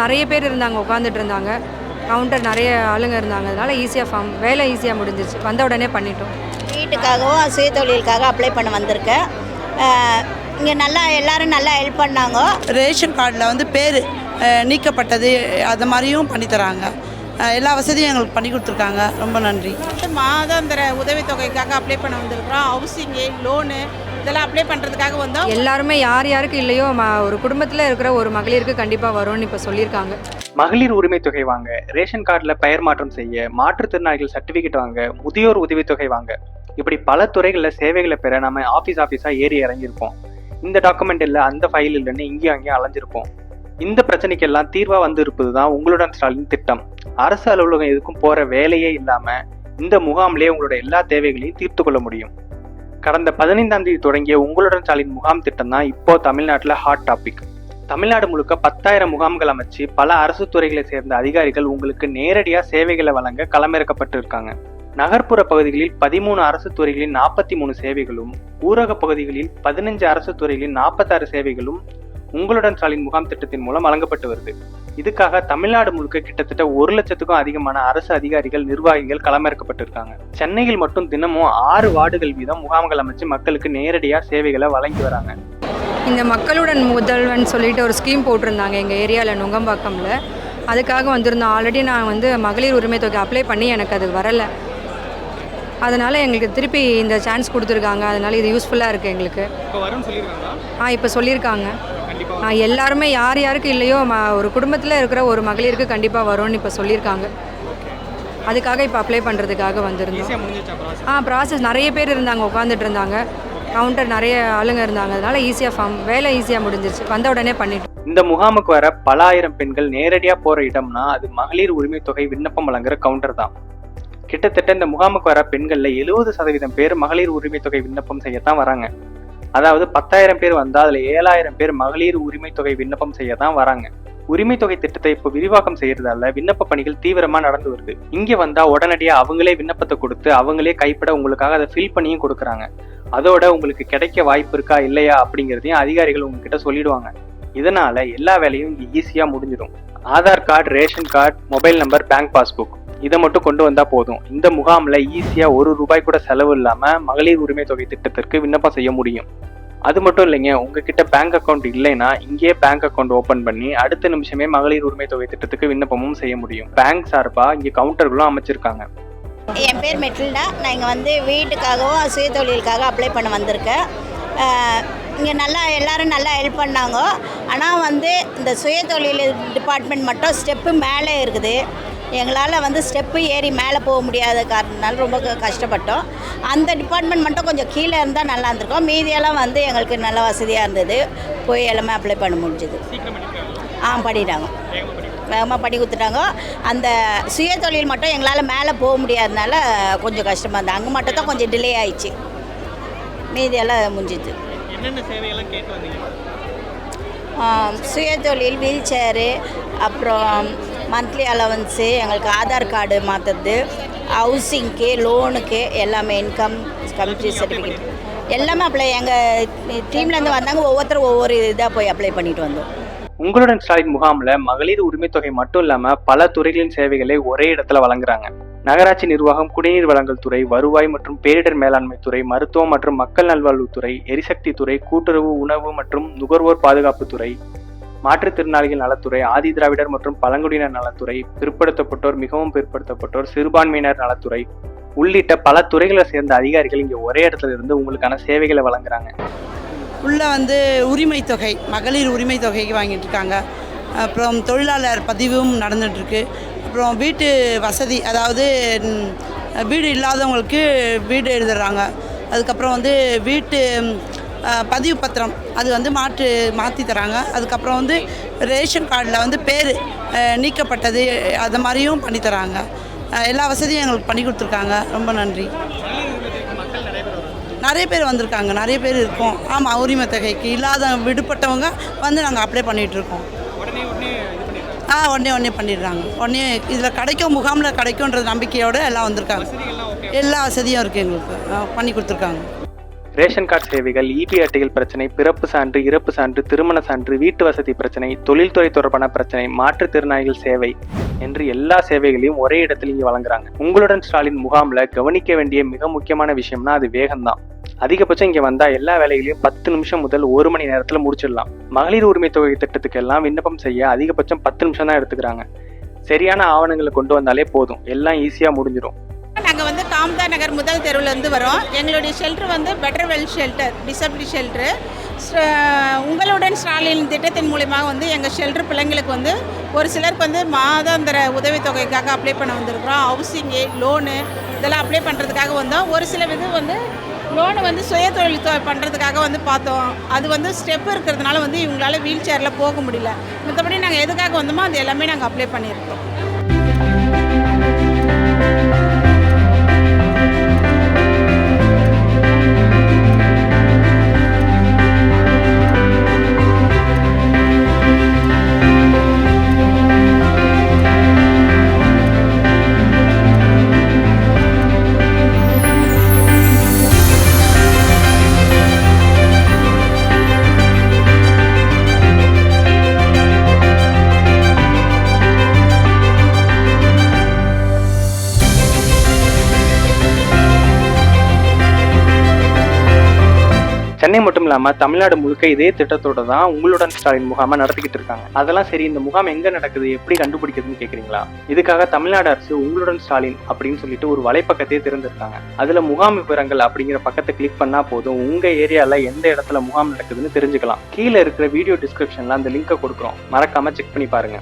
நிறைய பேர் இருந்தாங்க உட்காந்துட்டு இருந்தாங்க. கவுண்டர் நிறைய ஆளுங்க இருந்தாங்க. அதனால ஈஸியாக ஃபார்ம் வேலை ஈஸியாக முடிஞ்சிச்சு வந்த உடனே பண்ணிட்டோம். வீட்டுக்காகவும் சுயதொழிலுக்காக அப்ளை பண்ண வந்திருக்கேன். இங்கே நல்லா எல்லாரும் நல்லா ஹெல்ப் பண்ணாங்க. ரேஷன் கார்டில் வந்து பேர் நீக்கப்பட்டது அது மாதிரியும் பண்ணித்தராங்க எல்லா வசதியும் எங்களுக்கு பண்ணி கொடுத்துருக்காங்க. ரொம்ப நன்றி. வந்து மாதாந்திர உதவித்தொகைக்காக அப்ளை பண்ண வந்திருக்கிறோம். ஹவுசிங்கு லோனு இதெல்லாம் அப்ளை பண்ணுறதுக்காக வந்தோம். எல்லாருமே யார் யாருக்கு இல்லையோ ம- ஒரு குடும்பத்தில் இருக்கிற ஒரு மகளிருக்கு கண்டிப்பாக வரும்னு இப்போ சொல்லியிருக்காங்க. மகளிர் உரிமை தொகை வாங்க ரேஷன் கார்டுல பெயர் மாற்றம் செய்ய மாற்றுத்திறனாளிகள் சர்டிபிகேட் வாங்க முதியோர் உதவித்தொகை வாங்க. இப்படி பல துறைகளில் சேவைகளை பெற நம்ம ஆஃபீஸ் ஆஃபீஸாக ஏறி இறங்கியிருப்போம் இந்த டாக்குமெண்ட் இல்லை அந்த ஃபைல் இல்லைன்னு இங்கேயும் அங்கேயும் அலைஞ்சிருப்போம். இந்த பிரச்சனைக்கெல்லாம் தீர்வா வந்து இருப்பது தான் உங்களுடன் ஸ்டாலின் திட்டம். அரசு அலுவலகம் எதுக்கும் போற வேலையே இல்லாம இந்த முகாம்லயே உங்களோட எல்லா தேவைகளையும் தீர்த்து கொள்ள முடியும். கடந்த பதினைந்தாம் தேதி தொடங்கிய உங்களுடன் ஸ்டாலின் முகாம் திட்டம் தான் இப்போ தமிழ்நாட்டில் ஹாட் டாபிக் தமிழ்நாடு முழுக்க பத்தாயிரம் முகாம்கள் அமைச்சு பல அரசு துறைகளை சேர்ந்த அதிகாரிகள் உங்களுக்கு நேரடியாக சேவைகளை வழங்க களமிறக்கப்பட்டு இருக்காங்க. நகர்ப்புற பகுதிகளில் பதிமூணு அரசு துறைகளின் நாற்பத்தி மூணு சேவைகளும் ஊரக பகுதிகளில் பதினஞ்சு அரசு துறைகளின் நாற்பத்தாறு சேவைகளும் உங்களுடன் ஸ்டாலின் முகாம் திட்டத்தின் மூலம் வழங்கப்பட்டு வருது. இதுக்காக தமிழ்நாடு முழுக்க கிட்டத்தட்ட ஒரு லட்சத்துக்கும் அதிகமான அரசு அதிகாரிகள் நிர்வாகிகள் களமிறக்கப்பட்டிருக்காங்க. சென்னையில் மட்டும் தினமும் ஆறு வார்டுகள் வீதம் முகாம்கள் அமைச்சு மக்களுக்கு நேரடியா சேவைகளை வழங்கி வராங்க. இந்த மக்களுடன் முதல்வன் சொல்லிட்டு ஒரு ஸ்கீம் போட்டிருந்தாங்க எங்கள் ஏரியாவில் நுங்கம்பாக்கம்ல. அதுக்காக வந்திருந்தோம். ஆல்ரெடி நான் வந்து மகளிர் உரிமை தொகை அப்ளை பண்ணி எனக்கு அது வரலை. அதனால் எங்களுக்கு திருப்பி இந்த சான்ஸ் கொடுத்துருக்காங்க. அதனால இது யூஸ்ஃபுல்லாக இருக்குது எங்களுக்கு. ஆ இப்போ சொல்லியிருக்காங்க. எல்லாருமே யார் யாருக்கு இல்லையோ ம ஒரு குடும்பத்தில் இருக்கிற ஒரு மகளிருக்கு கண்டிப்பாக வரும்னு இப்போ சொல்லியிருக்காங்க. அதுக்காக இப்போ அப்ளை பண்ணுறதுக்காக வந்திருந்தோம். ஆ ப்ராசஸ் நிறைய பேர் இருந்தாங்க உட்காந்துட்டு இருந்தாங்க. கவுண்டர் நிறைய ஆளுங்க இருந்தாங்க. அதனால ஈஸியாக ஃபார்ம் வேலை ஈஸியாக முடிஞ்சிருச்சு. வந்த உடனே பண்ணிட்டோம். இந்த முகாமுக்கு வர பல ஆயிரம் பெண்கள் நேரடியா போற இடம்னா அது மகளிர் உரிமை தொகை விண்ணப்பம் வழங்குற கவுண்டர் தான். கிட்டத்தட்ட இந்த முகாமுக்கு வர பெண்கள்ல எழுபது சதவீதம் பேர் மகளிர் உரிமை தொகை விண்ணப்பம் செய்யத்தான் வராங்க. அதாவது பத்தாயிரம் பேர் வந்தா அதுல ஏழாயிரம் பேர் மகளிர் உரிமை தொகை விண்ணப்பம் தான் வராங்க. உரிமை தொகை திட்டத்தை இப்போ விரிவாக்கம் செய்யறதால விண்ணப்ப பணிகள் தீவிரமா நடந்து வருது. இங்க வந்தா உடனடியா அவங்களே விண்ணப்பத்தை கொடுத்து அவங்களே கைப்பட உங்களுக்காக அதை ஃபில் பண்ணியும் கொடுக்குறாங்க. அதோட உங்களுக்கு கிடைக்க வாய்ப்பு இருக்கா இல்லையா அப்படிங்கிறதையும் அதிகாரிகள் உங்ககிட்ட சொல்லிடுவாங்க. இதனால எல்லா வேலையும் இங்க ஈஸியா முடிஞ்சிடும். Aadhaar card ration card mobile number bank passbook இதை மட்டும் கொண்டு வந்தா போதும். இந்த முகாமில் ஈஸியாக ஒரு ரூபாய் கூட செலவு இல்லாமல் மகளிர் உரிமை தொகை திட்டத்திற்கு விண்ணப்பம் செய்ய முடியும். அது மட்டும் இல்லைங்க உங்ககிட்ட பேங்க் அக்கவுண்ட் இல்லைன்னா இங்கேயே பேங்க் அக்கௌண்ட் ஓபன் பண்ணி அடுத்த நிமிஷமே மகளிர் உரிமை தொகை திட்டத்துக்கு விண்ணப்பமும் செய்ய முடியும். பேங்க் சார்பா இங்க கவுண்டர்களும் அமைச்சிருக்காங்க. என் பேர் மெட்டில்டா. நான் இங்கே வந்து வீட்டுக்காகவும் சுயதொழிலுக்காக அப்ளை பண்ண வந்திருக்கேன். இங்கே நல்லா எல்லாரும் நல்லா ஹெல்ப் பண்ணாங்க. ஆனால் வந்து இந்த சுயதொழில் டிபார்ட்மெண்ட் மட்டும் ஸ்டெப்பு மேலே இருக்குது. எங்களால் வந்து ஸ்டெப்பு ஏறி மேலே போக முடியாத காரணத்தினால ரொம்ப கஷ்டப்பட்டோம். அந்த டிபார்ட்மெண்ட் மட்டும் கொஞ்சம் கீழே இருந்தால் நல்லா இருந்திருக்கும். மீதியெல்லாம் வந்து எங்களுக்கு நல்ல வசதியாக இருந்தது. போய் எல்லாமே அப்ளை பண்ண முடிஞ்சுது. ஆ பண்ணிட்டாங்க வேகமாக பண்ணி கொடுத்துட்டாங்க. அந்த சுய தொழில் மட்டும் எங்களால் மேலே போக முடியாதனால கொஞ்சம் கஷ்டமாக இருந்தது. அங்கே மட்டும் தான் கொஞ்சம் டிலே ஆயிடுச்சு. மீதியெல்லாம் முடிஞ்சிது. சுய தொழில் வீல் சேரு அப்புறம் மந்த்லி அலவன்ஸு எங்களுக்கு ஆதார் கார்டு மாற்றுறது ஹவுசிங்க்கு லோனுக்கு எல்லாமே இன்கம் கம்யூனிட்டி சர்டிஃபிகேட் எல்லாமே அப்ளை எங்கள் டீம்லேருந்து வந்தாங்க ஒவ்வொருத்தரும் ஒவ்வொரு இதாக போய் அப்ளை பண்ணிட்டு வந்தோம். உங்களுடன் ஸ்டாலின் முகாமில் மகளிர் உரிமை தொகை மட்டும் இல்லாமல் பல துறைகளின் சேவைகளை ஒரே இடத்துல வழங்குறாங்க. நகராட்சி நிர்வாகம் குடிநீர் வழங்கல் துறை வருவாய் மற்றும் பேரிடர் மேலாண்மை துறை மருத்துவம் மற்றும் மக்கள் நல்வாழ்வுத்துறை எரிசக்தி துறை கூட்டுறவு உணவு மற்றும் நுகர்வோர் பாதுகாப்பு துறை மாற்றுத்திறனாளிகள் நலத்துறை ஆதி திராவிடர் மற்றும் பழங்குடியினர் நலத்துறை பிற்படுத்தப்பட்டோர் மிகவும் பிற்படுத்தப்பட்டோர் சிறுபான்மையினர் நலத்துறை உள்ளிட்ட பல துறைகளை சேர்ந்த அதிகாரிகள் இங்கே ஒரே இடத்துல இருந்து உங்களுக்கான சேவைகளை வழங்குறாங்க. உள்ள வந்து உரிமை தொகை மகளிர் உரிமை தொகைக்கு வாங்கிட்டு இருக்காங்க. அப்புறம் தொழிலாளர் பதிவும் நடந்துகிட்ருக்கு அப்புறம் வீட்டு வசதி அதாவது வீடு இல்லாதவங்களுக்கு வீடு எழுதுறாங்க. அதுக்கப்புறம் வந்து வீட்டு பதிவு பத்திரம். அது வந்து மாற்று மாற்றி தராங்க. அதுக்கப்புறம் வந்து ரேஷன் கார்டில் வந்து பேர் நீக்கப்பட்டது அது மாதிரியும் பண்ணி தராங்க. எல்லா வசதியும் எங்களுக்கு பண்ணி கொடுத்துருக்காங்க. ரொம்ப நன்றி. நிறைய பேர் வந்திருக்காங்க. நிறைய பேர் இருக்கோம். ஆமாம் உரிமை தொகைக்கு இல்லாத விடுபட்டவங்க வந்து நாங்கள் அப்ளை பண்ணிகிட்ருக்கோம் ஆ உடனே உடனே பண்ணிடுறாங்க. உடனே இதில் கிடைக்கும் முகாமில் கிடைக்கும்ன்ற நம்பிக்கையோடு எல்லாம் வந்திருக்காங்க. எல்லா வசதியும் இருக்குது எங்களுக்கு. ஆ, பண்ணி கொடுத்துருக்காங்க. ரேஷன் கார்டு சேவைகள் இபி அட்டைகள் பிரச்சனை பிறப்பு சான்று இறப்பு சான்று திருமண சான்று வீட்டு வசதி பிரச்சனை தொழில்துறை தொடர்பான பிரச்சனை மாற்றுத்திறனாளிகள் சேவை என்று எல்லா சேவைகளையும் ஒரே இடத்துல இங்கே வழங்குறாங்க. உங்களுடன் ஸ்டாலின் முகாம்ல கவனிக்க வேண்டிய மிக முக்கியமான விஷயம்னா அது வேகம்தான். அதிகபட்சம் இங்கே வந்தா எல்லா வேலைகளையும் பத்து நிமிஷம் முதல் ஒரு மணி நேரத்தில் முடிச்சிடலாம். மகளிர் உரிமை தொகை திட்டத்துக்கு எல்லாம் விண்ணப்பம் செய்ய அதிகபட்சம் பத்து நிமிஷம் தான் எடுத்துக்கிறாங்க. சரியான ஆவணங்களை கொண்டு வந்தாலே போதும். எல்லாம் ஈஸியாக முடிஞ்சிடும் மாம்தா நகர் முதல் தெருவிலேருந்து வரோம். எங்களுடைய ஷெல்டர் வந்து better well shelter disability shelter உங்களுடன் ஸ்டாலின் திட்டத்தின் மூலியமாக வந்து எங்கள் ஷெல்டர் பிள்ளைங்களுக்கு வந்து ஒரு சிலருக்கு வந்து மாதாந்திர உதவித்தொகைக்காக அப்ளை பண்ண வந்திருக்கிறோம். ஹவுசிங்கு லோனு இதெல்லாம் அப்ளை பண்ணுறதுக்காக வந்தோம். ஒரு சில இது வந்து லோனு வந்து சுய தொழில் தொ- பண்ணுறதுக்காக வந்து பார்த்தோம். அது வந்து ஸ்டெப் இருக்கிறதுனால வந்து இவங்களால வீல் சேரில் போக முடியல. மற்றபடி நாங்கள் எதுக்காக வந்தோமோ அது எல்லாமே நாங்கள் அப்ளை பண்ணியிருக்கோம். சென்னை மட்டும் இல்லாம தமிழ்நாடு முழுக்க இதே திட்டத்தோட தான் உங்களுடன் ஸ்டாலின் முகாம நடத்திக்கிட்டு இருக்காங்க. அதெல்லாம் சரி இந்த முகாம் எங்க நடக்குது எப்படி கண்டுபிடிக்கிறதுன்னு கேக்குறீங்களா? இதுக்காக தமிழ்நாடு அரசு உங்களுடன் ஸ்டாலின் அப்படின்னு சொல்லிட்டு ஒரு வலைப்பக்கத்தையே திறந்திருக்காங்க. அதுல முகாம் விவரங்கள் அப்படிங்கிற பக்கத்தை கிளிக் பண்ணா போதும். உங்க ஏரியால எந்த இடத்துல முகாம் நடக்குதுன்னு தெரிஞ்சுக்கலாம். கீழே இருக்கிற வீடியோ டிஸ்கிரிப்ஷன்ல அந்த லிங்கை கொடுக்குறோம். மறக்காம செக் பண்ணி பாருங்க.